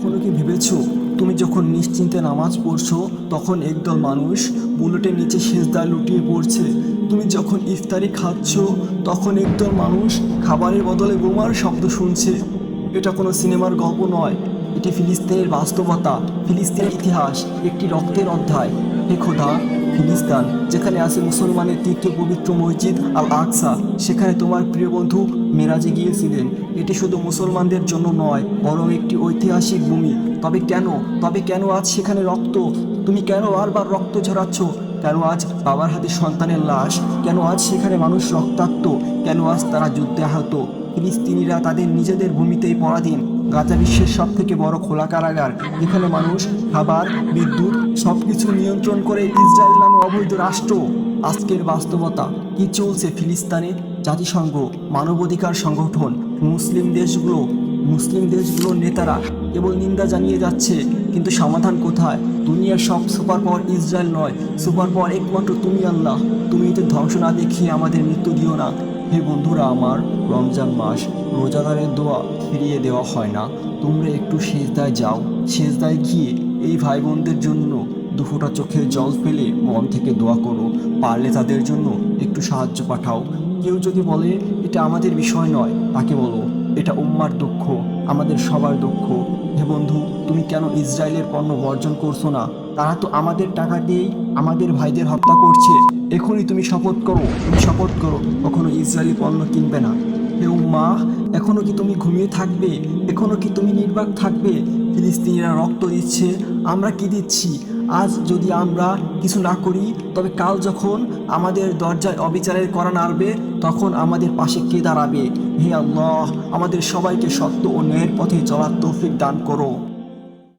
কখনো কি ভেবেছো? তুমি যখন নিশ্চিন্তে নামাজ পড়ছো, তখন একদল মানুষ বুলেটের নিচে সেজদা লুটিয়ে পড়ছে। তুমি যখন ইফতারি খাচ্ছ, তখন একদল মানুষ খাবারের বদলে বোমার শব্দ শুনছে। এটা কোনো সিনেমার গল্প নয়। এটি ফিলিস্তিনের বাস্তবতা, ফিলিস্তিনের ইতিহাস, একটি রক্তের অধ্যায়। হে খোদা ফিলিস্তান, যেখানে আছে মুসলমানের তীর্থ পবিত্র মসজিদ আল আকসা সেখানে তোমার প্রিয় বন্ধু মেরাজে গিয়েছিলেন। এটি শুধু মুসলমানদের জন্য নয়, বরং একটি ঐতিহাসিক ভূমি। তবে কেন? তবে কেন আজ সেখানে রক্ত? তুমি কেন বারবার রক্ত ঝরাচ্ছ? কেন আজ বাবার হাতে সন্তানের লাশ? কেন আজ সেখানে মানুষ রক্তাক্ত? কেন আজ তারা যুদ্ধে আহত? ফিলিস্তিনিরা তাদের নিজেদের ভূমিতেই পরাধীন। গাজা বিশ্বের সব থেকে বড় খোলা কারাগার। যেখানে মানুষ খাবার, বিদ্যুৎ সব কিছু নিয়ন্ত্রণ করে ইসরায়েল নামে অবৈধ রাষ্ট্র। আজকের বাস্তবতা, কি চলছে ফিলিস্তানে? জাতিসংঘ, মানবাধিকার সংগঠন, মুসলিম দেশগুলো। মুসলিম দেশগুলোর নেতারা কেবল নিন্দা জানিয়ে যাচ্ছে কিন্তু সমাধান কোথায়? দুনিয়ার সব সুপার পাওয়ার ইসরায়েল নয়। সুপার পাওয়ার একমাত্র তুমি আল্লাহ। তুমি এতে ধ্বংস না দেখিয়ে আমাদের মৃত্যু দিও না। হে বন্ধুরা, আমার রমজান মাস রোজাদারের দোয়া ফিরিয়ে দেওয়া হয় না। তোমরা একটু সেজদায় যাও। সেজদায় গিয়ে এই ভাই বোনদের জন্য দুফোটা চোখের জল ফেলে মন থেকে দোয়া করো। পারলে তাদের জন্য একটু সাহায্য পাঠাও। কেউ যদি বলে, এটা আমাদের বিষয় নয়, তাকে বলো। এটা উম্মার দুঃখ, আমাদের সবার দুঃখ। হে বন্ধু, তুমি কেন ইসরায়েলের পণ্য বর্জন করছ না? তারা তো আমাদের টাকা দিয়েই আমাদের ভাইদের হত্যা করছে। এখনই তুমি শপথ করো, তুমি শপথ করো, কখনো ইসরায়েলি পণ্য কিনবে না। হে উম্মা, এখনও কি তুমি ঘুমিয়ে থাকবে? এখনও কি তুমি নির্বাক থাকবে? ফিলিস্তিনিরা রক্ত দিচ্ছে, আমরা কি দিচ্ছি? আজ যদি আমরা কিছু না করি, তবে কাল যখন আমাদের দরজায় অবিচারের করা নাড়বে, তখন আমাদের পাশে কে দাঁড়াবে? হে আল্লাহ, আমাদের সবাইকে সত্য ও ন্যায়ের পথে চলার তৌফিক দান করো।